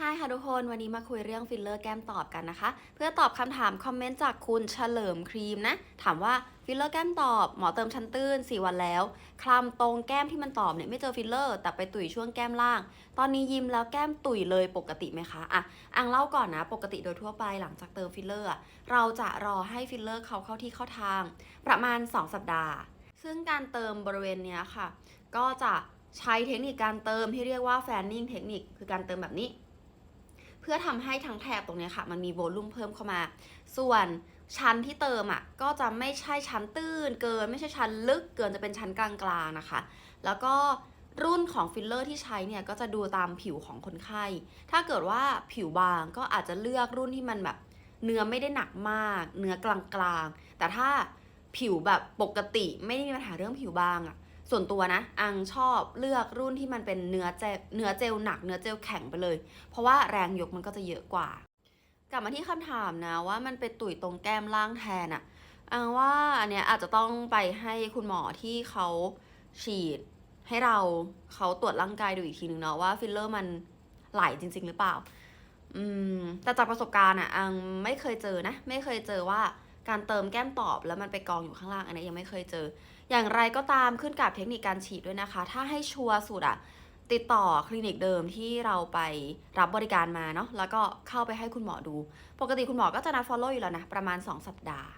ฮายค่ะทุกคนวันนี้มาคุยเรื่องฟิลเลอร์แก้มตอบกันนะคะ เพื่อตอบคำถามคอมเมนต์จากคุณเฉลิมครีมนะ ถามว่าฟิลเลอร์แก้มตอบหมอเติมชั้นตื้น 4 วันแล้ว คลำตรงแก้มที่มันตอบเนี่ยไม่เจอฟิลเลอร์ แต่ไปตุยช่วงแก้มล่าง ตอนนี้ยิ้มแล้วแก้มตุยเลยปกติไหมคะอะอังเล่าก่อนนะ ปกติโดยทั่วไปหลังจากเติมฟิลเลอร์ เราจะรอให้ฟิลเลอร์เขาเข้าที่เข้าทาง ประมาณ 2 สัปดาห์ ซึ่งการเติมบริเวณเนี้ยค่ะ ก็จะใช้เทคนิคการเติมที่เรียกว่าแฟนนิ่งเทคนิคคือการเติมแบบนี้ เพื่อทำให้ทั้งแถบตรงนี้ค่ะ มันมีโวลูมเพิ่มเข้ามา ส่วนชั้นที่เติมอะก็จะไม่ใช่ชั้นตื้นเกิน ไม่ใช่ชั้นลึกเกินจะเป็นชั้นกลางๆนะคะ แล้วก็รุ่นของฟิลเลอร์ที่ใช้เนี่ยก็จะดูตามผิวของคนไข้ ถ้าเกิดว่าผิวบางก็อาจจะเลือกรุ่นที่มันแบบเนื้อไม่ได้หนักมาก เนื้อกลางๆ แต่ถ้าผิวแบบปกติไม่ได้มีปัญหาเรื่องผิวบางอะ ส่วนตัวนะ อังชอบเลือกรุ่นที่มันเป็นเนื้อเจลเนื้อเจลหนัก เนื้อเจลแข็งไปเลย เพราะว่าแรงยกมันก็จะเยอะกว่า กลับมาที่คำถามนะว่ามันไปตุ๋ยตรงแก้มล่างแทนอะอังว่าอันเนี้ยอาจจะต้องไปให้คุณหมอที่เขาฉีดให้เราเขาตรวจร่างกายดูอีกทีนึงเนาะว่าฟิลเลอร์มันไหลจริง ๆ หรือเปล่า อืมแต่จากประสบการณ์อะอังไม่เคยเจอนะ ไม่เคยเจอว่า การเติมแก้มตอบแล้วมันไปกองอยู่ข้างล่างอันนี้ยังไม่เคยเจอ อย่างไรก็ตามขึ้นกับเทคนิคการฉีดด้วยนะคะ ถ้าให้ชัวร์สุดอะติดต่อคลินิกเดิมที่เราไปรับบริการมาเนาะแล้วก็เข้าไปให้คุณหมอดู ปกติคุณหมอก็จะนัด follow อยู่แล้วนะ ประมาณ 2 สัปดาห์